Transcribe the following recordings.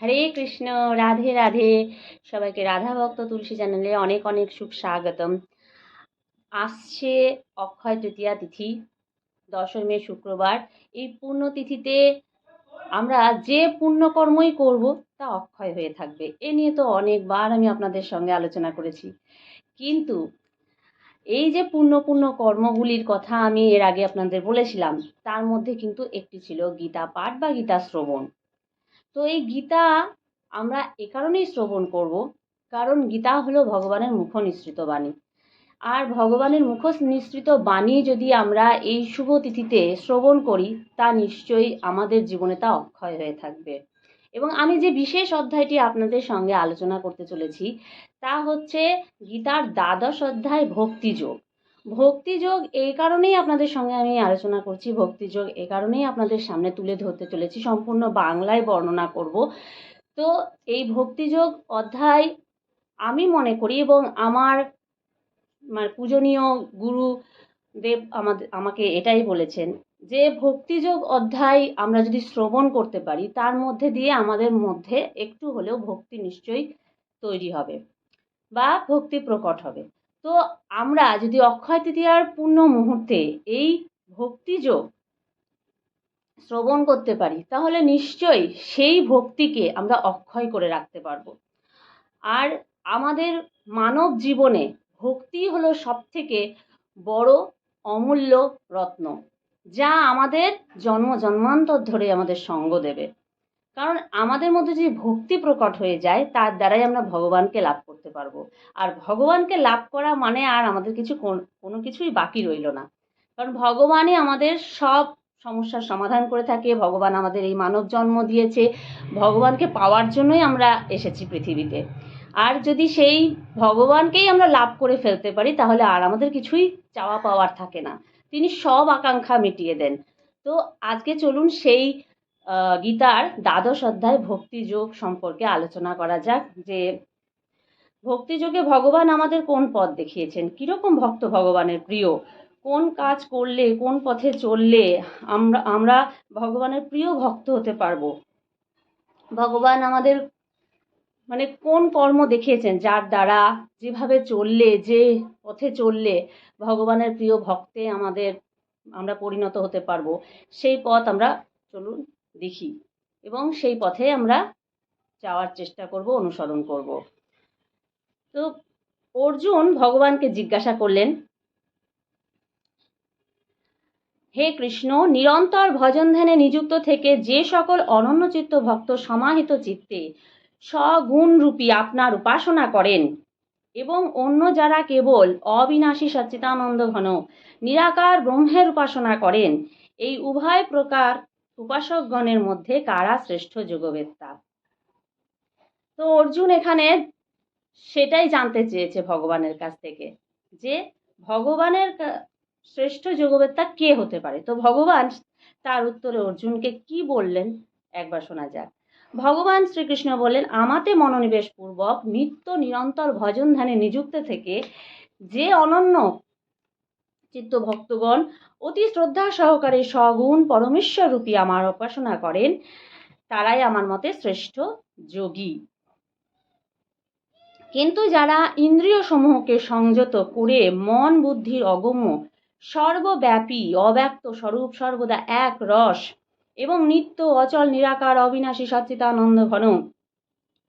হরে কৃষ্ণ, রাধে রাধে। সবাইকে রাধা ভক্ত তুলসী চ্যানেলে অনেক অনেক সুখ স্বাগতম। আসছে অক্ষয় তৃতীয়া তিথি, দশমী শুক্রবার। এই পূর্ণ তিথিতে আমরা যে পুণ্যকর্মই করব, তা অক্ষয় হয়ে থাকবে। এ নিয়ে তো অনেকবার আমি আপনাদের সঙ্গে আলোচনা করেছি। কিন্তু এই যে পুণ্য পুণ্য কর্মগুলির কথা আমি এর আগে আপনাদের বলেছিলাম, তার মধ্যে কিন্তু একটি ছিল গীতা পাঠ বা গীতা শ্রবণ। তো এই গীতা আমরা এ কারণেই শ্রবণ করব, কারণ গীতা হলো ভগবানের মুখ নিঃসৃত বাণী। আর ভগবানের মুখ নিঃসৃত বাণী যদি আমরা এই শুভ তিথিতে শ্রবণ করি, তা নিশ্চয়ই আমাদের জীবনে তা অক্ষয় হয়ে থাকবে। এবং আমি যে বিশেষ অধ্যায়টি আপনাদের সঙ্গে আলোচনা করতে চলেছি, তা হচ্ছে গীতার দ্বাদশ অধ্যায় ভক্তিযোগ ভক্তিযোগ এই কারণেই আপনাদের সঙ্গে আমি আলোচনা করছি। ভক্তিযোগ এই কারণেই আপনাদের সামনে তুলে ধরতে চলেছি। সম্পূর্ণ বাংলায় বর্ণনা করব। তো এই ভক্তিযোগ অধ্যায় আমি মনে করি এবং আমার মানে পূজনীয় গুরু দেব আমাদের আমাকে এটাই বলেছেন যে ভক্তিযোগ অধ্যায় আমরা যদি শ্রবণ করতে পারি, তার মধ্যে দিয়ে আমাদের মধ্যে একটু হলেও ভক্তি নিশ্চয়ই তৈরি হবে বা ভক্তি প্রকট হবে। তো আমরা যদি অক্ষয় তৃতীয়ার পূর্ণ মুহূর্তে এই ভক্তিযোগ শ্রবণ করতে পারি, তাহলে নিশ্চয়ই সেই ভক্তিকে আমরা অক্ষয় করে রাখতে পারব। আর আমাদের মানব জীবনে ভক্তি হলো সবথেকে বড় অমূল্য রত্ন, যা আমাদের জন্ম জন্মান্তর ধরে আমাদের সঙ্গ দেবে। কারণ আমাদের মধ্যে যদি ভক্তি প্রকট হয়ে যায়, তার দ্বারাই আমরা ভগবানকে লাভ করতে পারব। আর ভগবানকে লাভ করা মানে আর আমাদের কিছু কোন- কিছুই বাকি রইল না। কারণ ভগবানই আমাদের সব সমস্যার সমাধান করে থাকে, ভগবান আমাদের এই মানব জন্ম দিয়েছে, ভগবানকে পাওয়ার জন্যই আমরা এসেছি পৃথিবীতে। আর যদি সেই ভগবানকেই আমরা লাভ করে ফেলতে পারি, তাহলে আর আমাদের কিছুই চাওয়া পাওয়ার থাকে না। তিনি সব আকাঙ্ক্ষা মিটিয়ে দেন। তো আজকে চলুন সেই গীতার দ্বাদশ অধ্যায় ভক্তিযোগ সম্পর্কে আলোচনা করা যাক যে ভক্তিযোগে ভগবান আমাদের কোন পথ দেখিয়েছেন? কীরকম ভক্ত ভগবানের প্রিয়? কোন কাজ করলে, কোন পথে চললে আমরা আমরা ভগবানের প্রিয় ভক্ত হতে পারব? ভগবান আমাদের মানে কোন কর্ম দেখিয়েছেন? যার দ্বারা যেভাবে চললে, যে পথে চললে ভগবানের প্রিয় ভক্তে আমাদের, আমরা পরিণত হতে পারব? সেই পথ আমরা চলুন দেখি। এবং সেই পথে আমরা যাওয়ার চেষ্টা করব, অনুসরণ করব। তো অর্জুন ভগবানকে জিজ্ঞাসা করলেন, হে কৃষ্ণ, নিরন্তর ভজন ধ্যানে নিযুক্ত থেকে যে সকল অনন্যচিত্ত ভক্ত সমাহিত চিত্তে সগুণরূপী আপনার উপাসনা করেন এবং অন্য যারা কেবল অবিনাশী সচ্চিদানন্দ ঘন, নিরাকার ব্রহ্মের উপাসনা করেন, এই উভয় প্রকার উপাসকগণের মধ্যে কারা শ্রেষ্ঠ যোগবেত্তা? তো অর্জুন এখানে সেটাই জানতে চেয়েছে ভগবানের কাছ থেকে, যে ভগবানের শ্রেষ্ঠ যোগবেত্তা কে হতে পারে? তো ভগবান তার উত্তরে অর্জুনকে কি বললেন? একবার শোনা যাক। ভগবান শ্রীকৃষ্ণ বললেন, আমাতে মনোনিবেশ পূর্বক নিত্য নিরন্তর ভজন ধ্যানে নিযুক্ত থেকে যে অনন্য চিত্ত ভক্তগণ, অতি শ্রদ্ধা সহকারে সগুণ পরমেশ্বর রূপী আমার উপাসনা করেন। তারাই আমার মতে শ্রেষ্ঠ যোগী। কিন্তু যারা ইন্দ্রিয় সমূহকে সংযত করে মন বুদ্ধির অগম্য, সর্বব্যাপী, অব্যক্ত স্বরূপ সর্বদা এক রস এবং নিত্য অচল, নিরাকার, অবিনাশী সচ্চিতানন্দ ঘন,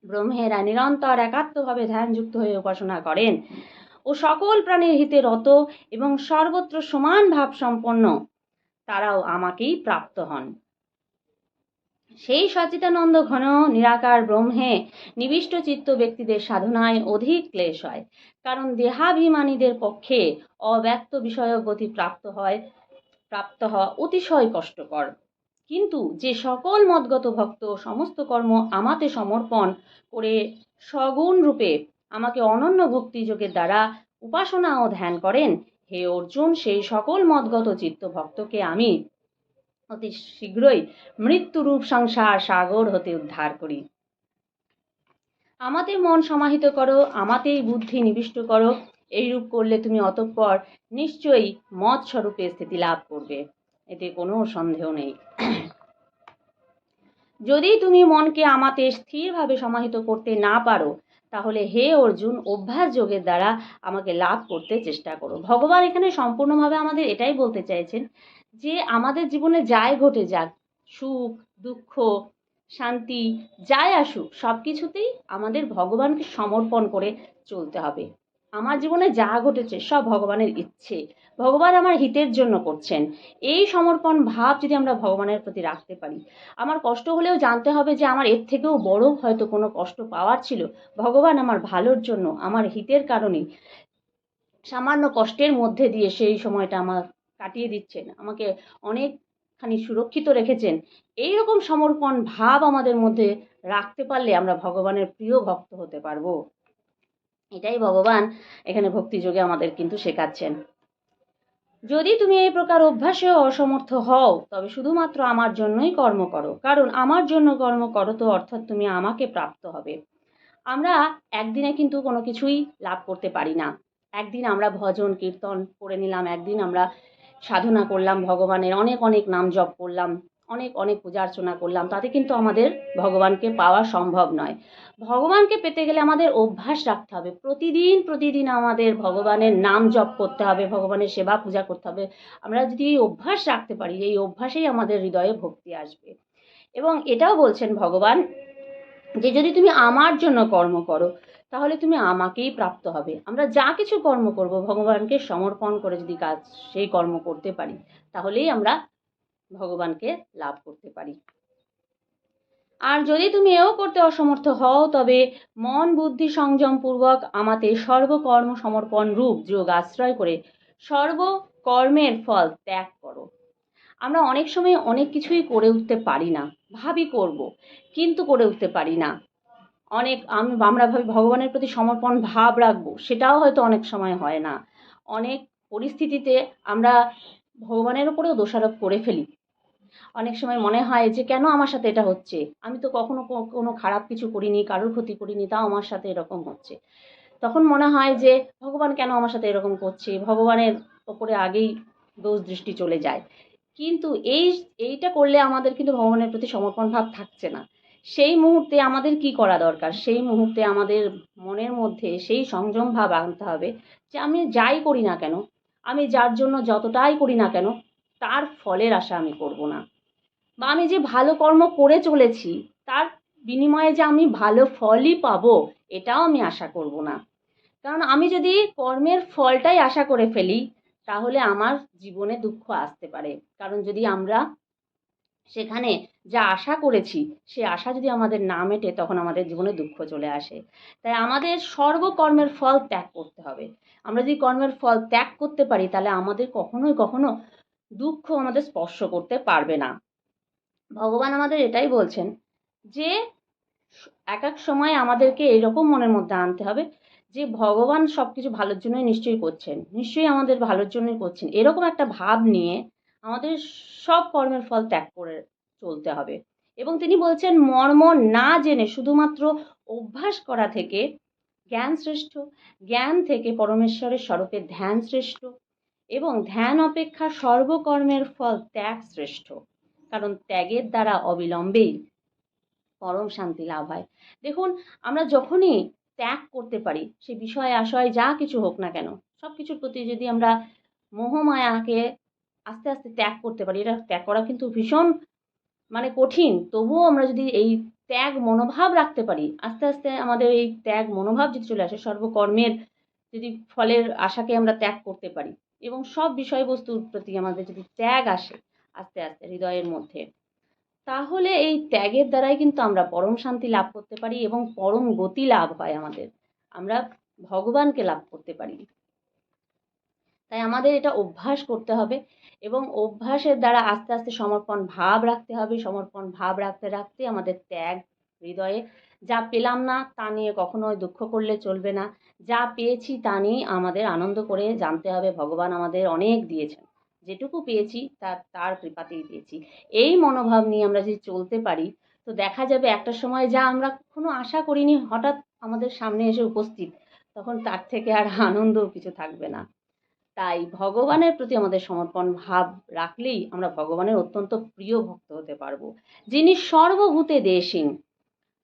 ব্রহ্মেরা নিরন্তর একাত্মভাবে ধ্যানযুক্ত হয়ে উপাসনা করেন। ও সকল প্রাণীর হিতে রত এবং সর্বত্র সমান ভাব সম্পন্ন। তারাও আমাকেই প্রাপ্ত হন। সেই সচিতানন্দ ঘন, নিরাকার ব্রহ্মে নিবিষ্ট চিত্ত ব্যক্তিদের সাধনায় অধিক ক্লেশ হয়, কারণ দেহাভিমানীদের পক্ষে অব্যক্ত বিষয়ক গতি প্রাপ্ত হয়, প্রাপ্ত হওয়া অতিশয় কষ্টকর। কিন্তু যে সকল মদগত ভক্ত সমস্ত কর্ম আমাতে সমর্পণ করে সগুণ রূপে আমাকে অনন্য ভক্তিযোগের দ্বারা উপাসনা ও ধ্যান করেন। হে অর্জুন, সেই সকল মদগত চিত্ত ভক্তকে আমি অতি শীঘ্রই মৃত্যুরূপ সংসার সাগর হতে উদ্ধার করি। আমাতে মন সমাহিত করো, আমাতেই বুদ্ধি নিবিষ্ট করো। এইরূপ করলে তুমি অতঃপর নিশ্চয়ই মত স্বরূপে স্থিতি লাভ করবে। এতে কোনো সন্দেহ নেই। যদি তুমি মনকে আমাতে স্থিরভাবে সমাহিত করতে না পারো তাহলে হে অর্জুন, অভ্যাস যোগের দ্বারা আমাকে লাভ করতে চেষ্টা করো। ভগবান এখানে সম্পূর্ণভাবে আমাদের এটাই বলতে চাইছেন যে আমাদের জীবনে যাই ঘটে যাক, সুখ, দুঃখ, শান্তি, যাই আসুক সব কিছুতেই আমাদের ভগবানকে সমর্পণ করে চলতে হবে। আমার জীবনে যা ঘটেছে সব ভগবানের ইচ্ছে। ভগবান আমার হিতের জন্য করছেন। এই সমর্পণ ভাব যদি আমরা ভগবানের প্রতি রাখতে পারি, আমার কষ্ট হলেও জানতে হবে যে আমার এর থেকেও বড় হয়তো কোনো কষ্ট পাওয়ার ছিল। ভগবান আমার ভালোর জন্য, আমার হিতের কারণে সামান্য কষ্টের মধ্যে দিয়ে সেই সময়টা আমার কাটিয়ে দিচ্ছেন। আমাকে অনেকখানি সুরক্ষিত রেখেছেন। এই রকম সমর্পণ ভাব আমাদের মধ্যে রাখতে পারলে আমরা ভগবানের প্রিয় ভক্ত হতে পারব। এটাই ভগবান। এখানে ভক্তিযোগে আমাদের কিন্তু শেখাচ্ছেন। যদি তুমি এই প্রকার অভ্যাসেও অসমর্থ হও, তবে শুধুমাত্র আমার জন্যই কর্ম করো। কারণ আমার জন্য কর্ম করো তো অর্থাৎ তুমি আমাকে প্রাপ্ত হবে। আমরা একদিনে কিন্তু কোনো কিছুই লাভ করতে পারি না। একদিন আমরা ভজন, কীর্তন করে নিলাম, একদিন আমরা সাধনা করলাম ভগবানের, অনেক অনেক নাম জপ করলাম। অনেক অনেক পূজা অর্চনা করলাম। তাতে কিন্তু আমাদের ভগবানকে পাওয়া সম্ভব নয়। ভগবানকে পেতে গেলে আমাদের অভ্যাস রাখতে হবে। প্রতিদিন প্রতিদিন আমাদের ভগবানের নাম জপ করতে হবে, ভগবানের সেবা পূজা করতে হবে। আমরা যদি এই অভ্যাস রাখতে পারি, এই অভ্যাসেই আমাদের হৃদয়ে ভক্তি আসবে। এবং এটাও বলছেন ভগবান যে, যদি তুমি আমার জন্য কর্ম করো, তাহলে তুমি আমাকেই প্রাপ্ত হবে। আমরা যা কিছু কর্ম করব, ভগবানকে সমর্পণ করে যদি কাজ, সেই কর্ম করতে পারি, তাহলেই আমরা ভগবানকে লাভ করতে পারি। আর যদি তুমি এও করতে অসমর্থ হও, তবে মন বুদ্ধি সংযমপূর্বক আমাতে সর্বকর্ম সমর্পণ রূপ যোগ আশ্রয় করে সর্বকর্মের ফল ত্যাগ করো। আমরা অনেক সময় অনেক কিছুই করে উঠতে পারি না, ভাবি করব, কিন্তু করে উঠতে পারি না। অনেক আমি, আমরা ভাবি ভগবানের প্রতি সমর্পণ ভাব রাখব, সেটাও হয়তো অনেক সময় হয় না। অনেক পরিস্থিতিতে আমরা ভগবানের উপরেও দোষারোপ করে ফেলি। অনেক সময় মনে হয় যে, কেন আমার সাথে এটা হচ্ছে? আমি তো কখনো কোনো খারাপ কিছু করিনি, কারোর ক্ষতি করিনি, তাও আমার সাথে এরকম হচ্ছে। তখন মনে হয় যে, ভগবান কেন আমার সাথে এরকম করছে? ভগবানের ওপরে আগেই দোষ দৃষ্টি চলে যায়। কিন্তু এই, এইটা করলে আমাদের কিন্তু ভগবানের প্রতি সমর্পণ ভাব থাকছে না। সেই মুহূর্তে আমাদের কি করা দরকার? সেই মুহূর্তে আমাদের মনের মধ্যে সেই সংযম ভাব আনতে হবে যে, আমি যাই করি না কেন? আমি যার জন্য যতটাই করি না কেন তার ফলের আশা আমি করব না। বা আমি যে ভালো কর্ম করে চলেছি, তার বিনিময়ে যে আমি ভালো ফলই পাবো, এটাও আমি আশা করব না। কারণ আমি যদি কর্মের ফলটাই আশা করে ফেলি, তাহলে আমার জীবনে দুঃখ আসতে পারে। কারণ যদি আমরা সেখানে যা আশা করেছি, সে আশা যদি আমাদের না মেটে, তখন আমাদের জীবনে দুঃখ চলে আসে। তাই আমাদের সর্বকর্মের ফল ত্যাগ করতে হবে। আমরা যদি কর্মের ফল ত্যাগ করতে পারি, তাহলে আমাদের কখনোই কখনো দুঃখ আমাদের স্পর্শ করতে পারবে না। ভগবান আমাদের এটাই বলছেন যে, এক এক সময় আমাদেরকে এরকম মনের মধ্যে আনতে হবে যে, ভগবান সব কিছু ভালোর জন্যই নিশ্চয়ই করছেন, নিশ্চয়ই আমাদের ভালোর জন্যই করছেন। এরকম একটা ভাব নিয়ে আমাদের সব কর্মের ফল ত্যাগ করে চলতে হবে। এবং তিনি বলছেন, মর্ম না জেনে শুধুমাত্র অভ্যাস করা থেকে জ্ঞান শ্রেষ্ঠ জ্ঞান থেকে পরমেশ্বরের স্বরূপে ধ্যান শ্রেষ্ঠ এবং ধ্যান অপেক্ষা সর্বকর্মের ফল ত্যাগ শ্রেষ্ঠ, কারণ ত্যাগের দ্বারা অবিলম্বেই পরম শান্তি লাভ হয়। দেখুন, আমরা যখনই ত্যাগ করতে পারি, সে বিষয়, আশয় যা কিছু হোক না কেন সব কিছুর প্রতি যদি আমরা মোহমায়াকে আস্তে আস্তে ত্যাগ করতে পারি, এটা ত্যাগ করা কিন্তু ভীষণ মানে কঠিন, তবুও আমরা যদি এই ত্যাগ মনোভাব রাখতে পারি, আস্তে আস্তে আমাদের এই ত্যাগ মনোভাব যদি চলে আসে, সর্বকর্মের যদি ফলের আশাকে আমরা ত্যাগ করতে পারি এবং সব বিষয়বস্তুর প্রতি আমাদের যদি ত্যাগ আসে আস্তে আস্তে হৃদয়ের মধ্যে, তাহলে এই ত্যাগের দ্বারাই কিন্তু আমরা পরম শান্তি লাভ করতে পারি এবং পরম গতি লাভ হয় আমাদের। আমরা ভগবানকে লাভ করতে পারি। তাই আমাদের এটা অভ্যাস করতে হবে এবং অভ্যাসের দ্বারা আস্তে আস্তে সমর্পণ ভাব রাখতে হবে। সমর্পণ ভাব রাখতে রাখতে আমাদের ত্যাগ হৃদয়ে যা পেলাম না তা নিয়ে কখনোই দুঃখ করলে চলবে না। যা পেয়েছি তা নিয়ে আমাদের আনন্দ করে জানতে হবে, ভগবান আমাদের অনেক দিয়েছেন। যেটুকু পেয়েছি তা তার কৃপাতেই পেয়েছি। এই মনোভাব নিয়ে আমরা যদি চলতে পারি, তো দেখা যাবে একটা সময় যা আমরা কোনো আশা করিনি, হঠাৎ আমাদের সামনে এসে উপস্থিত, তখন তার থেকে আর আনন্দ কিছু থাকবে না। তাই ভগবানের প্রতি আমাদের সমর্পণ ভাব রাখলেই আমরা ভগবানের অত্যন্ত প্রিয় ভক্ত হতে পারব, যিনি সর্বভূতে দেশিং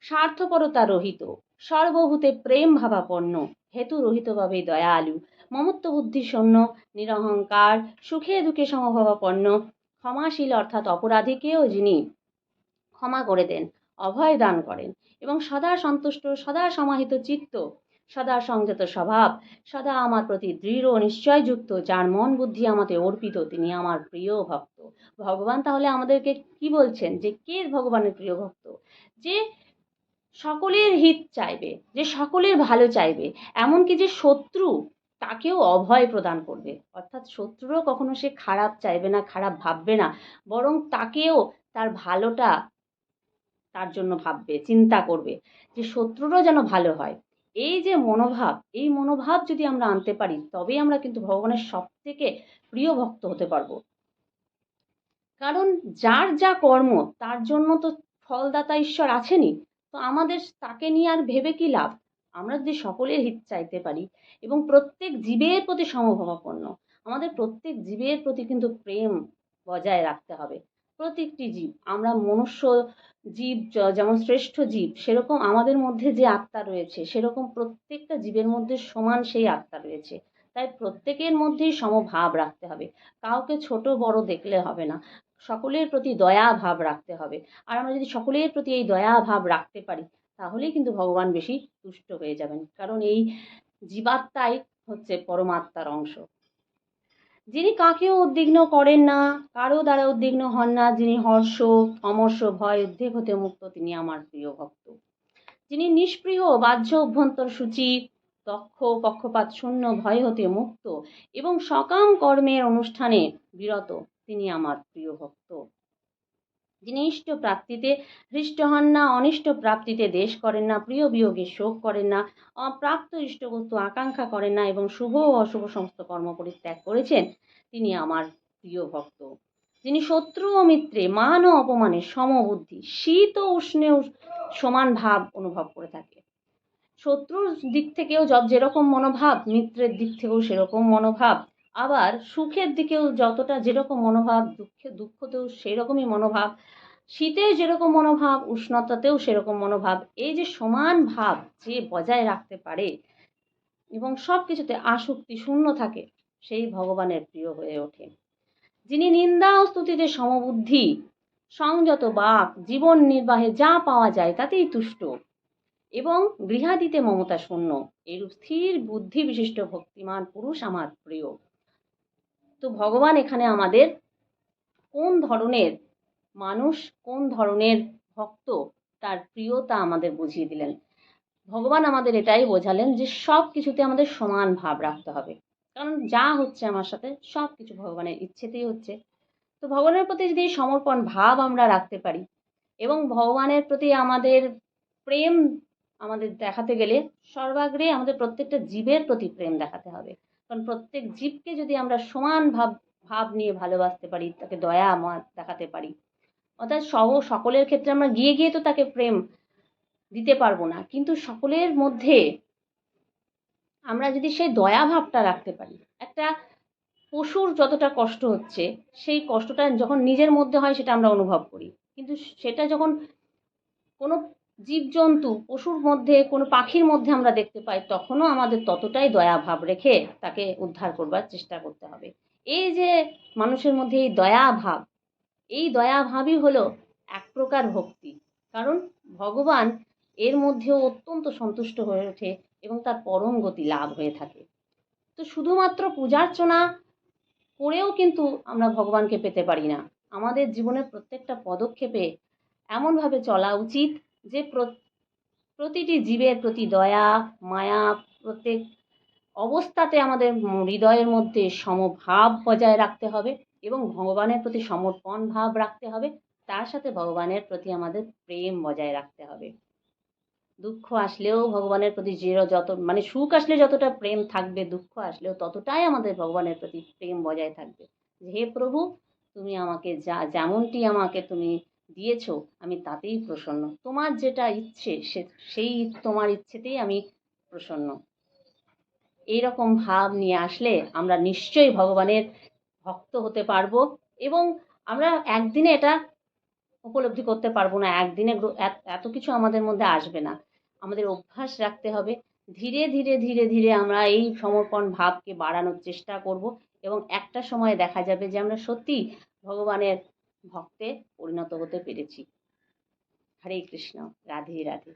স্বার্থপরতা রহিত, সর্বভূতে প্রেম ভাবাপন্ন, হেতু রহিতভাবে দয়ালু, মমত্ব বুদ্ধি শূন্য নিরহংকার, সুখে দুঃখে সমভাবাপন্ন, ক্ষমাশীল অর্থাৎ অপরাধীকেও যিনি ক্ষমা করে দেন, অভয় দান করেন এবং সদা সন্তুষ্ট, সদা সমাহিত চিত্ত, সদা সংযত স্বভাব, সদা আমার প্রতি দৃঢ় নিশ্চয়যুক্ত, যার মন বুদ্ধি আমাকে অর্পিত, তিনি আমার প্রিয় ভক্ত। ভগবান তাহলে আমাদেরকে কি বলছেন? যে কে ভগবানের প্রিয় ভক্ত? যে সকলের হিত চাইবে, যে সকলের ভালো চাইবে, এমনকি যে শত্রু তাকেও অভয় প্রদান করবে। অর্থাৎ শত্রুরও কখনো সে খারাপ চাইবে না, খারাপ ভাববে না, বরং তাকেও তার ভালোটা তার জন্য ভাববে, চিন্তা করবে, যে শত্রুরও যেন ভালো হয়। এই যে মনোভাব, এই মনোভাব যদি আমরা আনতে পারি, তবেই আমরা কিন্তু ভগবানের সব থেকে প্রিয় ভক্ত হতে পারব। কারণ যার যা কর্ম, তার জন্য তো ফলদাতা ঈশ্বর আছেনই। তো আমাদের তাকে নিয়ে আর ভেবে কি লাভ? আমরা যদি সকলের হিত চাইতে পারি এবং প্রত্যেক জীবের প্রতি সমভাবাপন্ন, আমাদের প্রত্যেক জীবের প্রতি কিন্তু প্রেম বজায় রাখতে হবে। প্রত্যেকটি জীব, আমরা মনুষ্য জীব যেমন শ্রেষ্ঠ জীব, সেরকম আমাদের মধ্যে যে আত্মা রয়েছে, সেরকম প্রত্যেকটা জীবের মধ্যে সমান সেই আত্মা রয়েছে। তাই প্রত্যেকের মধ্যেই সমভাব রাখতে হবে। কাউকে ছোট বড় দেখলে হবে না। সকলের প্রতি দয়া ভাব রাখতে হবে। আর আমরা যদি সকলের প্রতি এই দয়া ভাব রাখতে পারি, তাহলেই কিন্তু ভগবান বেশি তুষ্ট হয়ে যাবেন। কারণ এই জীবাত্মাই হচ্ছে পরমাত্মার অংশ। যিনি কাকেও উদ্বিগ্ন করেন না, কারও দ্বারা উদ্বিগ্ন হন না, যিনি হর্ষ, অমর্ষ, ভয়, উদ্বেগ হতে মুক্ত, তিনি আমার প্রিয় ভক্ত। যিনি নিষ্প্রিয়, বাহ্য অভ্যন্তর সূচি, দক্ষ, পক্ষপাত শূন্য, ভয় হতে মুক্ত এবং সকাম কর্মের অনুষ্ঠানে বিরত তিনি আমার প্রিয় ভক্ত। যিনি ইষ্ট প্রাপ্তিতে হৃষ্ট হন না, অনিষ্ট প্রাপ্তিতে দেশ করেন না, প্রিয় বিয়োগে শোক করেন না, অপ্রাপ্ত ইষ্টবস্তু আকাঙ্ক্ষা করেন না এবং শুভ ও অশুভ সমস্ত কর্ম পরিত্যাগ করেছেন। তিনি আমার প্রিয় ভক্ত। যিনি শত্রু ও মিত্রে, মান ও অপমানে সমবুদ্ধি, শীত ও উষ্ণেও সমান ভাব অনুভব করে থাকে। শত্রুর দিক থেকেও যত যেরকম মনোভাব, মিত্রের দিক থেকেও সেরকম মনোভাব। আবার সুখের দিকেও যতটা যেরকম মনোভাব, দুঃখে দুঃখতেও সেই রকমই মনোভাব, শীতে যেরকম মনোভাব, উষ্ণতাতেও সেরকম মনোভাব, এই যে সমান ভাব যে বজায় রাখতে পারে এবং সব কিছুতে আসক্তি শূন্য থাকে, সেই ভগবানের প্রিয় হয়ে ওঠে। যিনি নিন্দা ও স্তুতিতে সমবুদ্ধি, সংযত বাক, জীবন নির্বাহে যা পাওয়া যায় তাতেই তুষ্ট এবং গৃহাদিতে মমতা শূন্য, এরূপ স্থির বুদ্ধি বিশিষ্ট ভক্তিমান পুরুষ আমার প্রিয়। তো ভগবান এখানে আমাদের কোন ধরনের, মানুষ কোন ধরনের ভক্ত তার প্রিয়তা আমাদের বুঝিয়ে দিলেন। ভগবান আমাদের এটাই বোঝালেন যে সব কিছুতে আমাদের সমান ভাব রাখতে হবে। কারণ যা হচ্ছে আমার সাথে, সব কিছু ভগবানের ইচ্ছেতেই হচ্ছে। তো ভগবানের প্রতি যদি সমর্পণ ভাব আমরা রাখতে পারি এবং ভগবানের প্রতি আমাদের প্রেম আমাদের দেখাতে গেলে সর্বাগ্রে আমাদের প্রত্যেকটা জীবের প্রতি প্রেম দেখাতে হবে। কারণ প্রত্যেক জীবকে যদি আমরা সমান ভাব ভাব নিয়ে ভালোবাসতে পারি, তাকে দয়া দেখাতে পারি। অর্থাৎ সহ, সকলের ক্ষেত্রে আমরা গিয়ে গিয়ে তো তাকে প্রেম দিতে পারব না। কিন্তু সকলের মধ্যে আমরা যদি সেই দয়া ভাবটা রাখতে পারি, একটা পশুর যতটা কষ্ট হচ্ছে, সেই কষ্টটা যখন নিজের মধ্যে হয় সেটা আমরা অনুভব করি। কিন্তু সেটা যখন কোনো জীবজন্তু, পশুর মধ্যে, কোনো পাখির মধ্যে আমরা দেখতে পাই, তখনও আমাদের ততটাই দয়া ভাব রেখে তাকে উদ্ধার করবার চেষ্টা করতে হবে। এই যে মানুষের মধ্যে এই দয়া ভাব, এই দয়া ভাবই হলো এক প্রকার ভক্তি। কারণ ভগবান এর মধ্যেও অত্যন্ত সন্তুষ্ট হয়ে ওঠে এবং তার পরম গতি লাভ হয়ে থাকে। তো শুধুমাত্র পূজার্চনা করেও কিন্তু আমরা ভগবানকে পেতে পারি না। আমাদের জীবনের প্রত্যেকটা পদক্ষেপে এমনভাবে চলা উচিত যে প্র- প্রতিটি জীবের প্রতি দয়া, মায়া, প্রত্যেক অবস্থাতে আমাদের হৃদয়ের মধ্যে সমভাব বজায় রাখতে হবে এবং ভগবানের প্রতি সমর্পণ ভাব রাখতে হবে। তার সাথে ভগবানের প্রতি আমাদের প্রেম বজায় রাখতে হবে। দুঃখ আসলেও ভগবানের প্রতি যে যত মানে সুখ আসলে যতটা প্রেম থাকবে, দুঃখ আসলেও ততটাই আমাদের ভগবানের প্রতি প্রেম বজায় থাকবে। হে প্রভু, তুমি আমাকে যা, যেমনটি আমাকে তুমি দিয়েছ, আমি তাতেই প্রসন্ন। তোমার যেটা ইচ্ছে, সে, সেই তোমার ইচ্ছেতেই আমি প্রসন্ন। এই রকম ভাব নিয়ে আসলে আমরা নিশ্চয়ই ভগবানের ভক্ত হতে পারব এবং আমরা একদিনে এটা উপলব্ধি করতে পারব না, একদিনে এত- এত কিছু আমাদের মধ্যে আসবে না। আমাদের অভ্যাস রাখতে হবে, ধীরে ধীরে ধীরে ধীরে আমরা এই সমর্পণ ভাবকে বাড়ানোর চেষ্টা করব এবং একটা সময় দেখা যাবে যে আমরা সত্যি ভগবানের ভক্তে পরিণত হতে পেরেছি। হরে কৃষ্ণ রাধে রাধে।